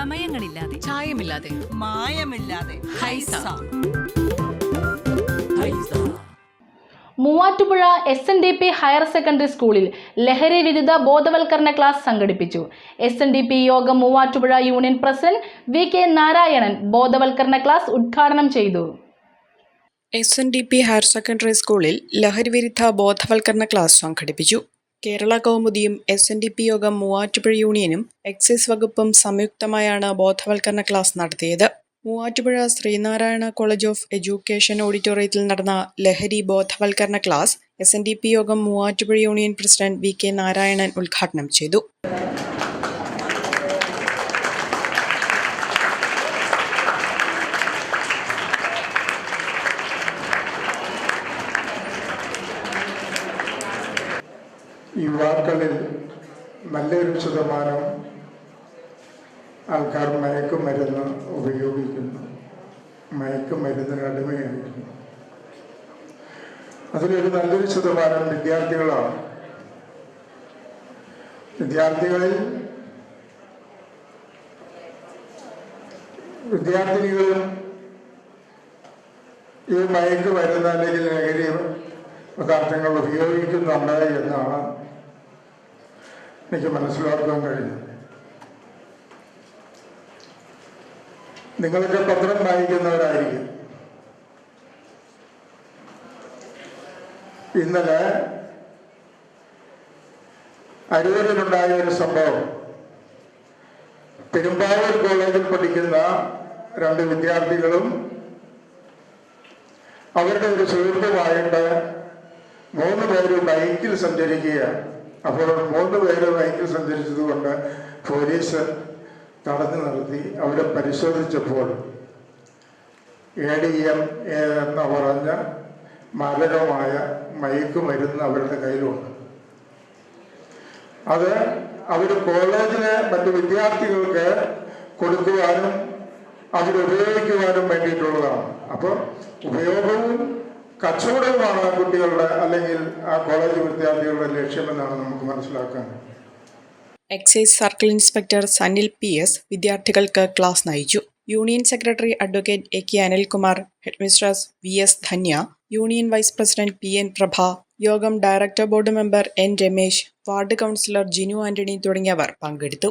ചമയങ്ങളില്ലാതെ ചായമില്ലാതെ. മായമില്ലാതെ. Haiza. Muvattupuzha S N D P higher secondary സ്കൂളിൽ ലഹരി വിരുദ്ധ ബോധവൽക്കരണ ക്ലാസ് സംഘടിപ്പിച്ചു. എസ് എൻ ഡി പി യോഗം Muvattupuzha union president V K Narayanan ബോധവൽക്കരണ ക്ലാസ് ഉദ്ഘാടനം ചെയ്തു. S N D P higher secondary സ്കൂളിൽ ലഹരിവിരുദ്ധ ബോധവൽക്കരണ ക്ലാസ് സംഘടിപ്പിച്ചു. കേരള കൗമുദിയും എസ് എൻ ഡി പി യോഗം മൂവാറ്റുപുഴ യൂണിയനും എക്സൈസ് വകുപ്പും സംയുക്തമായാണ് ബോധവൽക്കരണ ക്ലാസ് നടത്തിയത്. Muvattupuzha Sreenarayana college of education ഓഡിറ്റോറിയത്തിൽ നടന്ന ലഹരി ബോധവൽക്കരണ class S N D P യോഗം Muvattupuzha union president V K Narayanan ഉദ്ഘാടനം ചെയ്തു. യുവാക്കളിൽ നല്ലൊരു ശതമാനം ആൾക്കാർ മയക്കുമരുന്ന് ഉപയോഗിക്കുന്നു. മയക്കുമരുന്നിന് അടിമയായിരുന്നു അതിലൊരു നല്ലൊരു ശതമാനം വിദ്യാർത്ഥികളാണ്. വിദ്യാർത്ഥികളിൽ വിദ്യാർത്ഥിനികളും ഈ മയക്കുമരുന്ന് അല്ലെങ്കിൽ ലഹരി പദാർത്ഥങ്ങൾ ഉപയോഗിക്കുന്നുണ്ട് എന്നാണ് എനിക്ക് മനസ്സിലാക്കാൻ കഴിഞ്ഞു. നിങ്ങളൊക്കെ പത്രം വായിക്കുന്നവരായിരിക്കും. ഇന്നലെ അരൂരിലുണ്ടായ ഒരു സംഭവം. പെരുമ്പാവൂർ കോളേജിൽ പഠിക്കുന്ന രണ്ട് വിദ്യാർത്ഥികളും അവരുടെ ഒരു സുഹൃത്തുമായിട്ട് മൂന്ന് പേര് ബൈക്കിൽ സഞ്ചരിക്കുകയാണ്. അപ്പോൾ മൂന്ന് പേര് ബൈക്കിൽ സഞ്ചരിച്ചതുകൊണ്ട് പോലീസ് തടഞ്ഞു നിർത്തി. അവരെ പരിശോധിച്ചപ്പോൾ എ ഡി എം എന്ന് പറഞ്ഞ മാരകമായ മയക്കുമരുന്ന് അവരുടെ കയ്യിലുണ്ട്. അത് അവർ കോളേജിലെ മറ്റു വിദ്യാർത്ഥികൾക്ക് കൊടുക്കുവാനും അവരുപയോഗിക്കുവാനും വേണ്ടിയിട്ടുള്ളതാണ്. അപ്പോൾ ഉപയോഗവും കച്ചവടവുമാണ് കുട്ടികളുടെ അല്ലെങ്കിൽ ആ കോളേജ് വിദ്യാർത്ഥികളുടെ ലക്ഷ്യമെന്നാണ് നമുക്ക് മനസ്സിലാക്കാൻ. Excise circle inspector Sanil P S വിദ്യാർത്ഥികൾക്ക് ക്ലാസ് നയിച്ചു. Union secretary advocate A K Anilkumar headmistress V S Dhanya union vice president P N Prabha യോഗം director board member N Ramesh ward councillor Jinu Antony തുടങ്ങിയവർ പങ്കെടുത്തു.